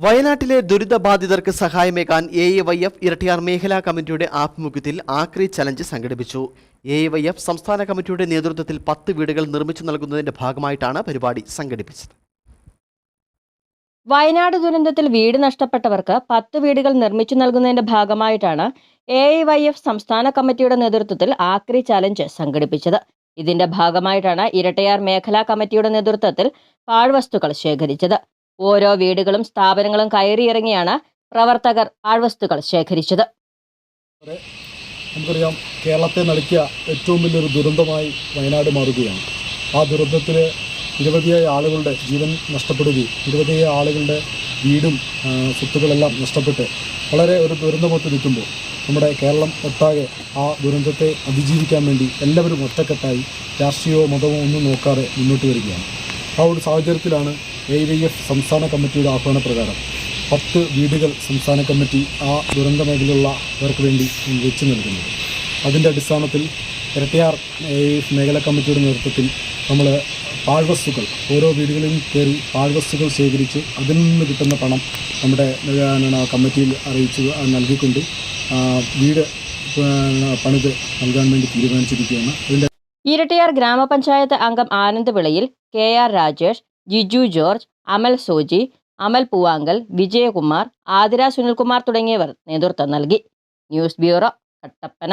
വയനാട്ടിലെ ദുരിതബാധിതർക്ക് സഹായമേകാൻ A A Y F Erattayar മേഖലാ കമ്മിറ്റിയുടെ ആഭിമുഖ്യത്തിൽ ആക്രി ചലഞ്ച് സംഘടിപ്പിച്ചു. എ എ വൈ എഫ് സംസ്ഥാന കമ്മിറ്റിയുടെ നേതൃത്വത്തിൽ പത്ത് വീടുകൾ നിർമ്മിച്ചു നൽകുന്നതിന്റെ ഭാഗമായിട്ടാണ് പരിപാടി സംഘടിപ്പിച്ചത്. വയനാട് ദുരന്തത്തിൽ വീട് നഷ്ടപ്പെട്ടവർക്ക് പത്ത് വീടുകൾ നിർമ്മിച്ചു നൽകുന്നതിന്റെ ഭാഗമായിട്ടാണ് എ വൈ എഫ് സംസ്ഥാന കമ്മിറ്റിയുടെ നേതൃത്വത്തിൽ ആക്രി ചലഞ്ച് സംഘടിപ്പിച്ചത്. ഇതിന്റെ ഭാഗമായിട്ടാണ് ഇരട്ടയാർ മേഖലാ കമ്മിറ്റിയുടെ നേതൃത്വത്തിൽ പാഴ്വസ്തുക്കൾ ശേഖരിച്ചത്. ഓരോ വീടുകളും സ്ഥാപനങ്ങളും കയറിയിറങ്ങിയാണ് പ്രവർത്തകർ പാഴ്വസ്തുക്കൾ ശേഖരിച്ചത്. നമുക്കറിയാം കേരളത്തെ നടുക്കിയ ഏറ്റവും വലിയൊരു ദുരന്തമായി വയനാട് മാറുകയാണ്. ആ ദുരന്തത്തിൽ നിരവധിയായ ആളുകളുടെ ജീവൻ നഷ്ടപ്പെടുകയും നിരവധിയായ ആളുകളുടെ വീടും സ്വത്തുക്കളെല്ലാം നഷ്ടപ്പെട്ട് വളരെ ഒരു ദുരന്തമൊത്ത് നിൽക്കുമ്പോൾ നമ്മുടെ കേരളം ഒട്ടാകെ ആ ദുരന്തത്തെ അതിജീവിക്കാൻ വേണ്ടി എല്ലാവരും ഒറ്റക്കെട്ടായി രാഷ്ട്രീയവും മതവും ഒന്നും നോക്കാതെ മുന്നോട്ട് വരികയാണ്. ആ ഒരു സാഹചര്യത്തിലാണ് എ വൈ എഫ് സംസ്ഥാന കമ്മിറ്റിയുടെ ആഹ്വാനപ്രകാരം പത്ത് വീടുകൾ സംസ്ഥാന കമ്മിറ്റി ആ ദുരന്ത മേഖലയിലുള്ളവർക്ക് വേണ്ടി വെച്ച് നൽകുന്നത് അതിന്റെ അടിസ്ഥാനത്തിൽ ഇരട്ടയാർ എ എഫ് മേഖലാ കമ്മിറ്റിയുടെ നേതൃത്വത്തിൽ നമ്മൾ പാഴ്വസ്തുക്കൾ ഓരോ വീടുകളിലും കയറി പാഴ്വസ്തുക്കൾ ശേഖരിച്ച് അതിൽ നിന്ന് കിട്ടുന്ന പണം നമ്മുടെ കമ്മിറ്റിയിൽ അറിയിച്ച് നൽകിക്കൊണ്ട് വീട് പണിത് നൽകാൻ വേണ്ടി തീരുമാനിച്ചിരിക്കുകയാണ്. ഇരട്ടിയാർ ഗ്രാമപഞ്ചായത്ത് അംഗം Anand Vilayil K R Rajesh Jiju George Amal Soji Amal Poovankal Vijayakumar Athira Sunilkumar തുടങ്ങിയവർ നേതൃത്വം നൽകി. News bureau Kattappana.